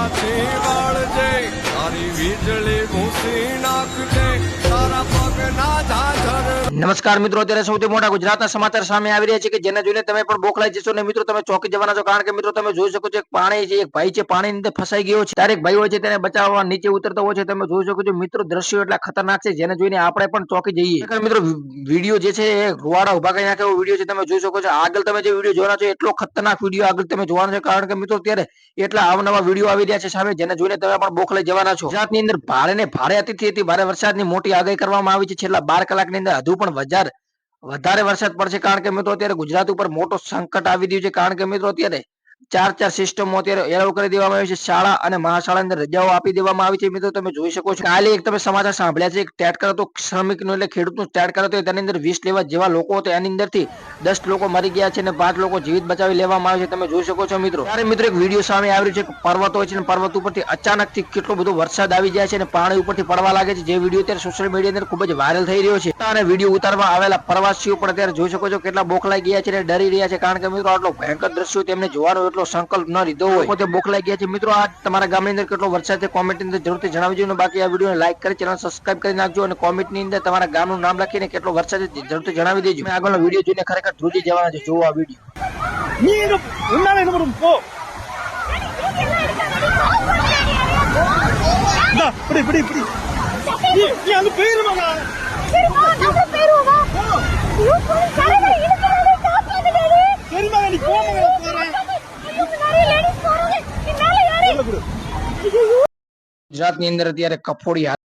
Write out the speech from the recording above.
પાછી વળજે તારી વીજળી નમસ્કાર મિત્રો, અત્યારે સૌથી મોટા ગુજરાતના સમાચાર સામે આવી રહ્યા છે કે જેને જોઈને તમે પણ બોખલાઈ જશો ને મિત્રો, તમે ચોકી જવાના છો. કારણ કે મિત્રો, તમે જોઈ શકો છો એક પાણી છે, એક ભાઈ છે પાણી અંદર ફસાઈ ગયો છે. ત્યારે એક ભાઈ હોય છે, તેને બચાવવા નીચે ઉતરતો હોય છે. તમે જોઈ શકો છો મિત્રો, દ્રશ્યો એટલા ખતરનાક છે, જેને જોઈને આપણે પણ ચોકી જઈએ. મિત્રો, વીડિયો જે છે એ રૂવાડા ઊભા કરી નાખે એવો વીડિયો છે. તમે જોઈ શકો છો, આગળ તમે જે વીડિયો જોવાના છો એટલો ખતરનાક વીડિયો આગળ તમે જોવાનો છે. કારણ કે મિત્રો, અત્યારે એટલા અવનવા વીડિયો આવી રહ્યા છે સામે, જેને જોઈને તમે પણ બોખલાઈ જવાના છો. ગુજરાતની અંદર ભારે ને ભારે હતી. ભારે વરસાદની મોટી આગાહી કરવામાં આવી છે. છેલ્લા બાર કલાકની અંદર હજુ પણ વધારે વધારે વરસાદ પડશે કારણ કે મિત્રો અત્યારે ગુજરાત ઉપર મોટો સંકટ આવી રહ્યું છે. કારણ કે મિત્રો અત્યારે ચાર ચાર સિસ્ટમો અત્યારે એલાઉ કરી દેવામાં આવી છે. શાળા અને મહાશાળા અંદર રજાઓ આપી દેવામાં આવી છે. મિત્રો તમે જોઈ શકો છો. કાલે એક તમે સમાચાર સાંભળ્યા છે. એક ટેટ કરો તો શ્રમિકનું એટલે ખેડૂતનું ટેટ કરો તો તેની અંદર વીસ લેવા જેવા લોકો હતા. એની અંદરથી દસ લોકો મરી ગયા છે અને પાંચ લોકો જીવિત બચાવી લેવામાં આવે છે. તમે જોઈ શકો છો મિત્રો. ત્યારે મિત્રો એક વીડિયો સામે આવ્યો છે કે પર્વત હોય છે અને પર્વત ઉપરથી અચાનકથી કેટલો બધો વરસાદ આવી જાય છે અને પાણી ઉપરથી પડવા લાગે છે. જે વીડિયો અત્યારે સોશિયલ મીડિયા અંદર ખૂબ જ વાયરલ થઈ રહ્યો છે. અને વીડિયો ઉતારવા આવેલા પ્રવાસીઓ પણ અત્યારે જોઈ શકો છો કેટલા બોખલાઈ ગયા છે અને ડરી રહ્યા છે. કારણ કે મિત્રો આટલો ભયંકર દ્રશ્યો તેમને જોવાનો એટલો સંકલ્પ ન લીધો હોય. પોતે બોખલાઈ ગયા છે. મિત્રો આ તમારા ગામની અંદર કેટલો વરસાદ છે કોમેન્ટ અંદર જરૂરથી જણાવજો અને બાકી આ વિડીયોને લાઈક કરી ચેનલ સબસ્ક્રાઇબ કરી નાખજો અને કોમેન્ટની અંદર તમારા ગામનું નામ લખીને કેટલો વરસાદ છે જરૂરથી જણાવી દેજો. મેં આગળનો વીડિયો જોઈને ખરેખર ધ્રુજી જવાના છે જોવો આ વિડીયો நீ எங்க உன்னால என்ன பண்ணும் போ இந்தா, இப்படி இப்படி இப்படி நீ நீ அங்க போயிருமாங்க சரிம்மா நீ போங்க போறேன் ગુજરાતની અંદર અત્યારે કફોડી